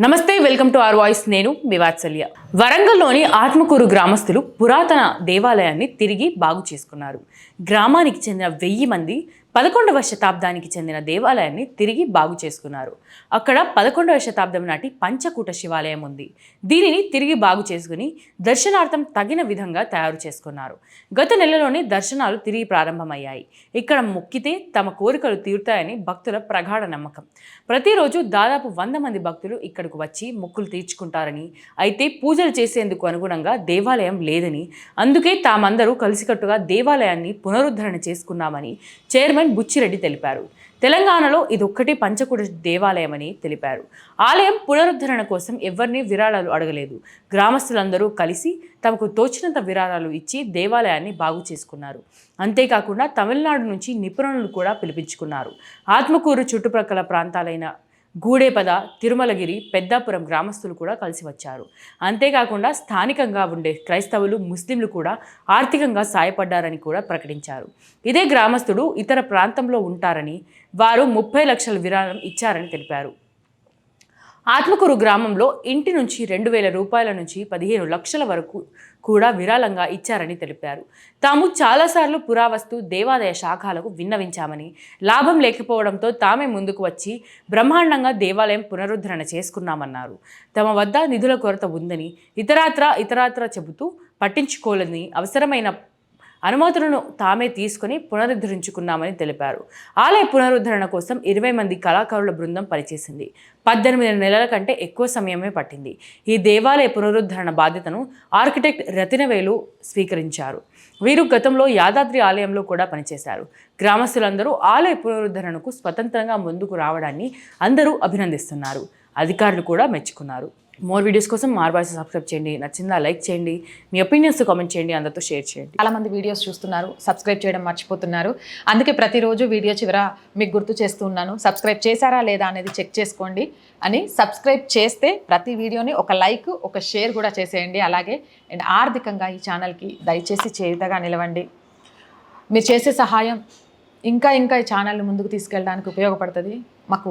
నమస్తే welcome to are voice. నేను మీ వాత్సల్య. వరంగల్లోని ఆత్మకూరు గ్రామస్తులు పురాతన దేవాలయాన్ని తిరిగి బాగు చేసుకున్నారు. గ్రామానికి చెందిన వెయ్యి మంది పదకొండవ శతాబ్దానికి చెందిన దేవాలయాన్ని తిరిగి బాగు చేసుకున్నారు. అక్కడ పదకొండవ శతాబ్దం నాటి పంచకూట శివాలయం ఉంది. దీనిని తిరిగి బాగు చేసుకుని దర్శనార్థం తగిన విధంగా తయారు చేసుకున్నారు. గత నెలలోనే దర్శనాలు తిరిగి ప్రారంభమయ్యాయి. ఇక్కడ మొక్కితే తమ కోరికలు తీరుతాయని భక్తుల ప్రగాఢ నమ్మకం. ప్రతిరోజు దాదాపు వంద మంది భక్తులు ఇక్కడకు వచ్చి మొక్కులు తీర్చుకుంటారని అయితే పూజలు చేసేందుకు అనుగుణంగా దేవాలయం లేదని అందుకే తామందరూ కలిసికట్టుగా దేవాలయాన్ని పునరుద్ధరణ చేసుకున్నామని చైర్మన్ బుచ్చిరెడ్డి తెలిపారు. తెలంగాణలో ఇదొక్కటి పంచకుడి దేవాలయమని తెలిపారు. ఆలయం పునరుద్ధరణ కోసం ఎవరిని విరాళాలు అడగలేదు. గ్రామస్తులందరూ కలిసి తమకు తోచినంత విరాళాలు ఇచ్చి దేవాలయాన్ని బాగు చేసుకున్నారు. అంతేకాకుండా తమిళనాడు నుంచి నిపుణులను కూడా పిలిపించుకున్నారు. ఆత్మకూరు చుట్టుప్రక్కల ప్రాంతాలైన గూడేపద తిరుమలగిరి పెద్దాపురం గ్రామస్తులు కూడా కలిసి వచ్చారు. అంతేకాకుండా స్థానికంగా ఉండే క్రైస్తవులు ముస్లింలు కూడా ఆర్థికంగా సాయపడ్డారని కూడా ప్రకటించారు. ఇదే గ్రామస్తుడు ఇతర ప్రాంతంలో ఉంటారని వారు ముప్పై లక్షల విరాళం ఇచ్చారని తెలిపారు. ఆత్మకూరు గ్రామంలో ఇంటి నుంచి రెండు వేల రూపాయల నుంచి పదిహేను లక్షల వరకు కూడా విరాళంగా ఇచ్చారని తెలిపారు. తాము చాలాసార్లు పురావస్తు దేవాదాయ శాఖలకు విన్నవించామని లాభం లేకపోవడంతో తామే ముందుకు వచ్చి బ్రహ్మాండంగా దేవాలయం పునరుద్ధరణ చేసుకున్నామన్నారు. తమ వద్ద నిధుల కొరత ఉందని ఇతరాత్ర ఇతరాత్ర చెబుతూ పట్టించుకోలేని అవసరమైన అనుమతులను తామే తీసుకుని పునరుద్ధరించుకున్నామని తెలిపారు. ఆలయ పునరుద్ధరణ కోసం ఇరవై మంది కళాకారుల బృందం పనిచేసింది. పద్దెనిమిది నెలల కంటే ఎక్కువ సమయమే పట్టింది. ఈ దేవాలయ పునరుద్ధరణ బాధ్యతను ఆర్కిటెక్ట్ రతినవేలు స్వీకరించారు. వీరు గతంలో యాదాద్రి ఆలయంలో కూడా పనిచేశారు. గ్రామస్తులందరూ ఆలయ పునరుద్ధరణకు స్వతంత్రంగా ముందుకు రావడాన్ని అందరూ అభినందిస్తున్నారు. అధికారులు కూడా మెచ్చుకున్నారు. మోర్ వీడియోస్ కోసం మార్ వాయిస్ సబ్స్క్రైబ్ చేయండి. నచ్చిందా లైక్ చేయండి. మీ ఒపీనియన్స్ కామెంట్ చేయండి. అందరితో షేర్ చేయండి. చాలా మంది వీడియోస్ చూస్తున్నారు. సబ్స్క్రైబ్ చేయడం మర్చిపోతున్నారు. అందుకే ప్రతిరోజు వీడియో చివర మీకు గుర్తు చేస్తున్నాను సబ్స్క్రైబ్ చేశారా లేదా అనేది చెక్ చేసుకోండి. అని సబ్స్క్రైబ్ చేస్తే ప్రతి వీడియోని ఒక లైక్ ఒక షేర్ కూడా చేసేయండి. అలాగే అండ్ ఆర్థికంగా ఈ ఛానల్కి దయచేసి చేయుతగా నిలవండి. మీరు చేసే సహాయం ఇంకా ఇంకా ఈ ఛానల్ని ముందుకు తీసుకెళ్ళడానికి ఉపయోగపడుతుంది. మాకు